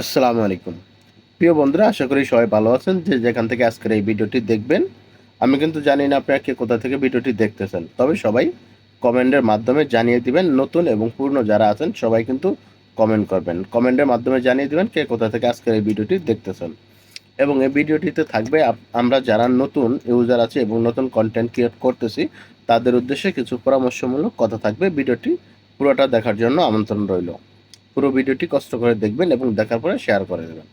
আসসালামু আলাইকুম। প্রিয় বন্ধুরা, আশা করি সবাই ভালো আছেন। যে যেখান থেকে আজকের এই ভিডিওটি দেখবেন, আমি কিন্তু জানি না আপনারা কে কোথা থেকে ভিডিওটি দেখতেছেন। তবে সবাই কমেন্টের মাধ্যমে জানিয়ে দিবেন, নতুন এবং পূর্ণ যারা আছেন, সবাই কিন্তু কমেন্ট করবেন। কমেন্টের মাধ্যমে জানিয়ে দিবেন কে কোথা থেকে আজকের এই ভিডিওটি দেখতেছেন। এবং এই ভিডিওটিতে থাকবে আমরা যারা নতুন ইউজার আছে এবং নতুন কন্টেন্ট ক্রিয়েট করতেছি, তাদের উদ্দেশ্যে কিছু পরামর্শমূলক কথা থাকবে। ভিডিওটি পুরোটা দেখার জন্য আমন্ত্রণ রইল। পুরো ভিডিওটি কষ্ট করে দেখবেন এবং দেখার পরে শেয়ার করে দেবেন।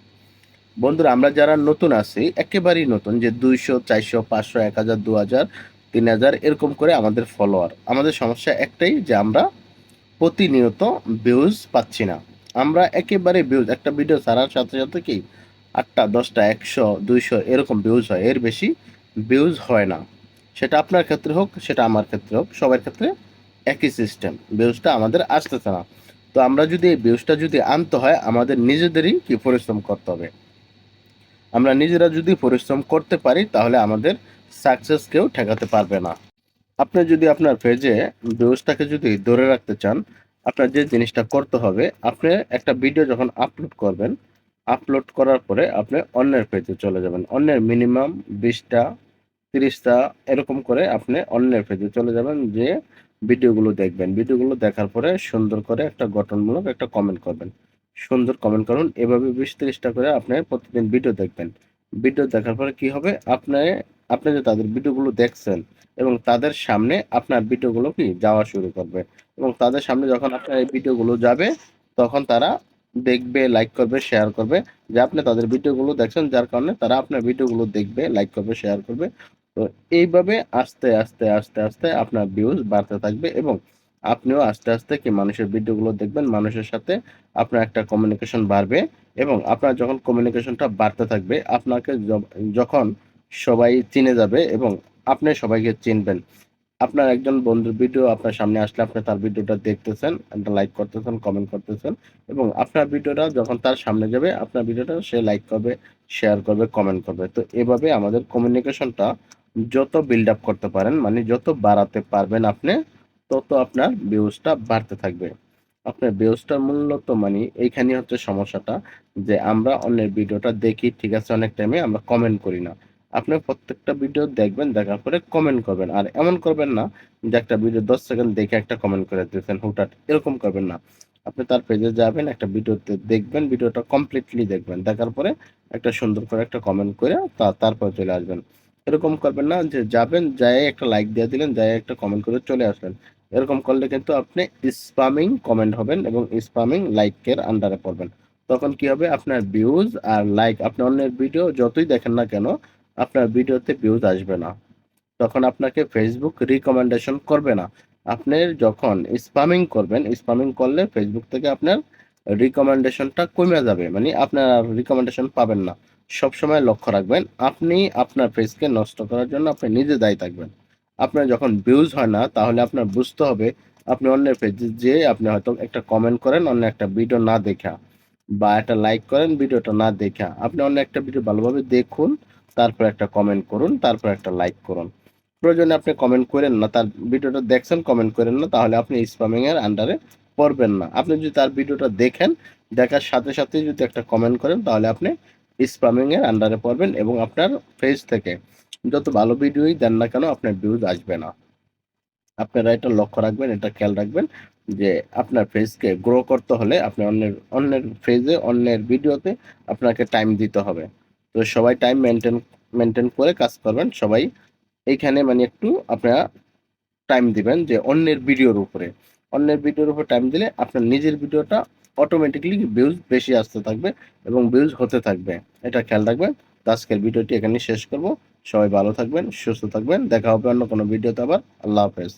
বন্ধুরা, আমরা যারা নতুন আছি, একেবারেই নতুন যে দুইশো, চারশো, পাঁচশো, এক হাজার, দু হাজার, তিন হাজার, এরকম করে আমাদের ফলোয়ার আমাদের সমস্যা একটাই যে আমরা প্রতিনিয়ত ভিউজ পাচ্ছি না। আমরা একেবারে ভিউজ একটা ভিডিও ছাড়ার সাথে সাথে কি আটটা, দশটা, একশো, দুইশো এরকম ভিউজ হয়। এর বেশি ভিউজ হয় না। সেটা আপনার ক্ষেত্রে হোক, সেটা আমার ক্ষেত্রে হোক, সবার ক্ষেত্রে একই সিস্টেম ভিউজটা আমাদের আসতেছে না। তো আমরা যদি এই ভিউজটা যদি আনতে হয়, আমাদের নিজেদেরই কি পরিশ্রম করতে হবে? আমরা নিজেরা যদি পরিশ্রম করতে পারি, তাহলে আমাদের সাকসেস কেউ ঠেকাতে পারবে না। আপনি যদি আপনার পেজে ভিউজটাকে যদি ধরে রাখতে চান, আপনার যে জিনিসটা করতে হবে, আপনি একটা ভিডিও যখন আপলোড করবেন আপলোড করার পরে আপনি অন্যের পেজে চলে যাবেন। অন্যের মিনিমাম বিশটা তিরিশটা এরকম করে আপনি অন্যের পেজে চলে যাবেন যে ভিডিওগুলো দেখবেন। ভিডিওগুলো দেখার পরে সুন্দর করে একটা গঠনমূলক একটা কমেন্ট করবেন। সুন্দর কমেন্ট করুন, এভাবে বিশ তিরিশটা করে আপনি প্রতিদিন ভিডিও দেখবেন। ভিডিও দেখার পরে কি হবে? আপনি আপনি যে তাদের ভিডিওগুলো দেখছেন এবং তাদের সামনে আপনার ভিডিওগুলো কি যাওয়া শুরু করবে এবং তাদের সামনে যখন আপনার এই ভিডিওগুলো যাবে, তখন তারা দেখবে লাইক করবে শেয়ার করবে। যে আপনি তাদের ভিডিওগুলো দেখছেন, যার কারণে তারা আপনার ভিডিওগুলো দেখবে লাইক করবে শেয়ার করবে। তো এইভাবে আস্তে আস্তে আস্তে আস্তে আপনার ভিউজ বাড়তে থাকবে এবং আপনিও আস্তে আস্তে কি মানুষের ভিডিওগুলো দেখবেন, মানুষের সাথে আপনার একটা কমিউনিকেশন বাড়বে এবং আপনার যখন কমিউনিকেশনটা বাড়তে থাকবে, আপনাকে যখন সবাই চিনে যাবে এবং আপনি সবাইকে চিনবেন। আপনার একজন বন্ধুর ভিডিও আপনার সামনে আসলে আপনি তার ভিডিওটা দেখতেছেন, একটা লাইক করতেছেন কমেন্ট করতেছেন এবং আপনার ভিডিওটা যখন তার সামনে যাবে, আপনার ভিডিওটা সে লাইক করবে শেয়ার করবে কমেন্ট করবে। তো এভাবে আমাদের কমিউনিকেশনটা যত বিল্ড আপ করতে পারেন মানে যত বাড়াতে পারবেন আপনি, তত আপনার ভিউজটা বাড়তে থাকবে। আপনার ভিউজটা মূলত মানে এইখানে হচ্ছে সমস্যাটা, যে আমরা অন্যের ভিডিওটা দেখি, ঠিক আছে, অনেক টাইমে আমরা কমেন্ট করি না। আপনি প্রত্যেকটা ভিডিও দেখবেন, দেখার পরে কমেন্ট করবেন। আর এমন করবেন না যে একটা ভিডিও দশ সেকেন্ড দেখে একটা কমেন্ট করে দিয়েছেন হুটাট এরকম করবেন না। আপনি তার পেজে যাবেন, একটা ভিডিওতে দেখবেন ভিডিওটা কমপ্লিটলি দেখবেন। দেখার পরে একটা সুন্দর করে একটা কমেন্ট করে তারপর চলে আসবেন। এরকম করবেন না যে যাবেন যাই একটা লাইক দিয়ে দিলেন যাই একটা কমেন্ট করে চলে আসলেন। এরকম করলে কিন্তু আপনি স্পামিং কমেন্ট হবেন এবং স্পামিং লাইকের আন্ডারে পড়বেন। তখন কি হবে? আপনার ভিউজ আর লাইক আপনি অন্যের ভিডিও যতই দেখেন না কেন, আপনার ভিডিওতে ভিউজ আসবে না। তখন আপনাকে ফেসবুক রিকমেন্ডেশন করবে না। আপনি যখন স্পামিং করবেন স্পামিং করলে ফেসবুক থেকে আপনার রিকমেন্ডেশনটা কমে যাবে। মানে আপনার রিকমেন্ডেশন পাবেন না। সবসময় লক্ষ্য রাখবেন, আপনি আপনার পেজকে নষ্ট করার জন্য আপনি নিজে দায়ী থাকবেন। আপনার যখন ভিউজ হয় না, তাহলে আপনার বুঝতে হবে আপনি অন্যের পেজে যে আপনি হয়তো একটা কমেন্ট করেন, অন্য একটা ভিডিও না দেখা বা একটা লাইক করেন ভিডিওটা না দেখা। আপনি অন্য একটা ভিডিও ভালোভাবে দেখুন, তারপর একটা কমেন্ট করুন, তারপর একটা লাইক করুন। প্রয়োজনে আপনি কমেন্ট করেন না, তার ভিডিওটা দেখছেন কমেন্ট করেন না, তাহলে আপনি স্প্যামিং এর আন্ডারে পড়বেন না। আপনি যদি তার ভিডিওটা দেখেন, দেখার সাথে সাথে যদি একটা কমেন্ট করেন, তাহলে আপনি স্প্যামিং আন্ডারে পড়বেন এবং আপনার ফেজ থেকে যত ভালো ভিডিওই দেন না কেন আপনার ভিউজ আসবে না। আপনারা এটা লক্ষ্য রাখবেন, এটা খেয়াল রাখবেন যে আপনার ফেজকে গ্রো করতে হলে আপনি অন্যের অন্যের ফেজে অন্যের ভিডিওতে আপনাকে টাইম দিতে হবে। তো সবাই টাইম মেনটেন মেনটেন করে কাজ করবেন, সবাই এইখানে মানে একটু আপনারা টাইম দিবেন যে অন্যের ভিডিওর উপরে। অন্যের ভিডিওর উপর টাইম দিলে আপনার নিজের ভিডিওটা অটোমেটিকলি ভিউজ বেশি আসতে থাকবে এবং ভিউজ হতে থাকবে। এটা খেয়াল রাখবেন। তো আজকের ভিডিওটি এখানে শেষ করব। সবাই ভালো থাকবেন, সুস্থ থাকবেন। দেখা হবে অন্য কোনো ভিডিওতে আবার। আল্লাহ হাফেজ।